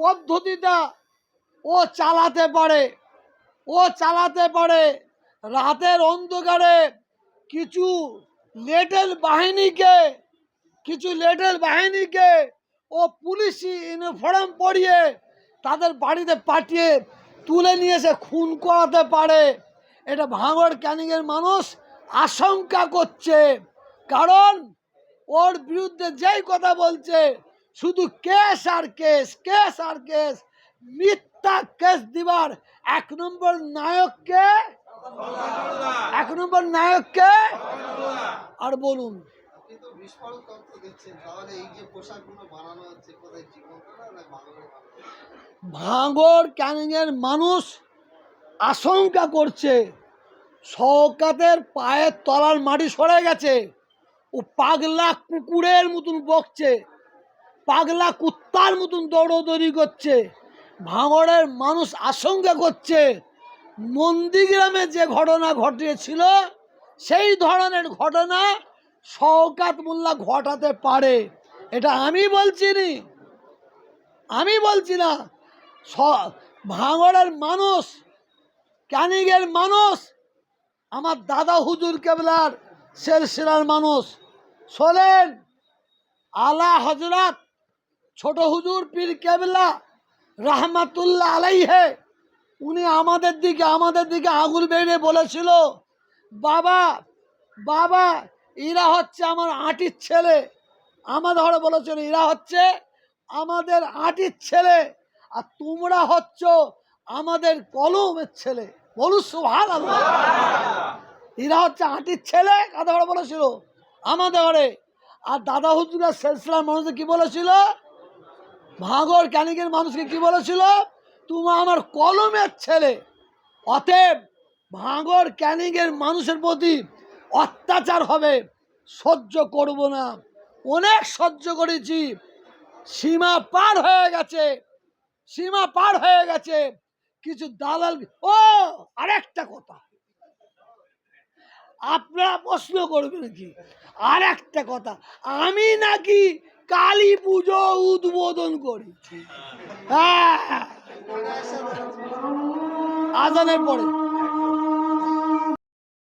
পদ্ধতিটা ও চালাতে পারে, ও চালাতে পারে। রাতের অন্ধকারে কিছু লেটেল বাহিনীকে, কিছু লেটেল বাহিনীকে ও পুলিশি ইউনিফর্ম পরিয়ে তাদের বাড়িতে পাঠিয়ে তুলে নিয়ে এসে খুন করাতে পারে। এটা ভাঙড় ক্যানিংয়ের মানুষ আশঙ্কা করছে, কারণ ওর বিরুদ্ধে যেই কথা বলছে শুধু কেস আর কেস কেস আর কেস। মিথ্যা কেস দিবার এক নম্বর নায়ককে এক নম্বর নায়ককে আর বলুন। ভাঙর ক্যানিংয়ের মানুষ আশঙ্কা করছে, শওকাতের পায়ের তলার মাটি সরে গেছে, ও পাগলা কুকুরের মতন বকছে। পাগলা কুত্তার মতন দৌড়দৌড়ি করছে, ভাঙড়ের মানুষ আশঙ্কা করছে, নন্দীগ্রামে যে ঘটনা ঘটিয়েছিল সেই ধরনের ঘটনা শওকাত মোল্লা ঘটাতে পারে। এটা আমি বলছি নি। আমি বলছি না। ভাঙড়ের মানুষ ক্যানিংয়ের মানুষ, আমার দাদা হুজুর কেবলার শেরশিরার মানুষ, শোনেন, আলা হজরত ছোট হুজুর পীর কেবলা রাহমাতুল্লাহ আলাইহে, উনি আমাদের দিকে আমাদের দিকে আঙুল বেড়ে বলেছিল, বাবা বাবা, এরা হচ্ছে আমার আটির ছেলে। আমাদের ঘরে বলেছিল, এরা হচ্ছে আমাদের আঁটির ছেলে। আর তোমরা হচ্ছ আমাদের কলমের ছেলে। বলু সুভান এরা হচ্ছে আটির ছেলে কাদা ঘরে বলেছিল। আমাদের ঘরে আর দাদা হুজুরের সেলসিলার মানুষদের কি বলেছিল? ভাঙর ক্যানিকের মানুষকে কি বলেছিল? তুমি আমার কলমের ছেলে। অতএব ভাঙর ক্যানিংয়ের মানুষের প্রতি অত্যাচার হবে, সহ্য করব না। অনেক সহ্য করেছি। সীমা পার হয়ে গেছে। সীমা পার হয়ে গেছে। কিছু দালাল ও আরেকটা কথা। আপনারা প্রশ্ন করবেন কি? আর একটা কথা, আমি নাকি কালী পুজো উদ্বোধন করেছি হ্যাঁ। আজানের পরে।